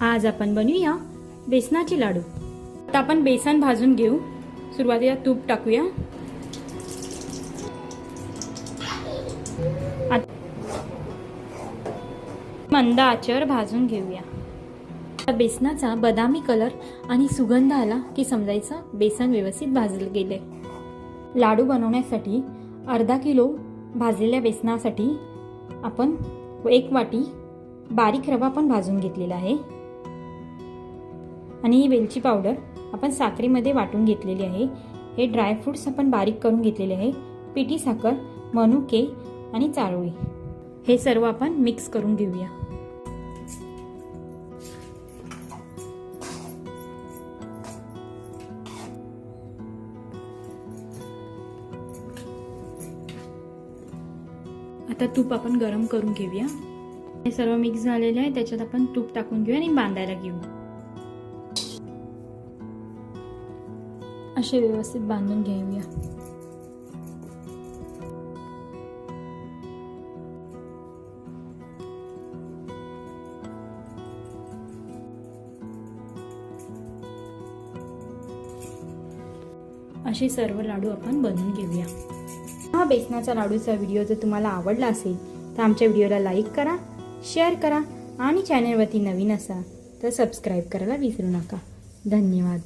आज आपण बनवूया बेसनाचे लाडू. आता आपण बेसन भाजून घेऊ. सुरुवातीला तूप टाकूया. मंद आचर भाजून घेऊया. बेसनाचा बदामी कलर आणि सुगंध आला की समजायचं बेसन व्यवस्थित भाजलं गेले. लाडू बनवण्यासाठी अर्धा किलो भाजलेल्या बेसनासाठी आपण एक वाटी बारीक रवा पण भाजून घेतलेला आहे. आणि ही वेलची पावडर आपण साखरेमध्ये वाटून घेतलेली आहे. हे ड्रायफ्रूट्स आपण बारीक करून घेतलेले आहे. पिठी साखर मनुके आणि चारोळी. हे सर्व आपण मिक्स करून घेऊया. आता तूप आपण गरम करून घेऊया. हे सर्व मिक्स झालेले आहे. त्याच्यात आपण तूप टाकून घेऊया आणि बांधायला घेऊ. असे व्यवस्थित बांधून घेऊया. असे सर्व लाडू आपण बनवून घेऊया. हा बेसनाचा लाडूचा व्हिडिओ जर तुम्हाला आवडला असेल तर आमच्या व्हिडिओला लाईक करा शेअर करा आणि चॅनलवरती नवीन असा तर सबस्क्राईब करायला विसरू नका. धन्यवाद.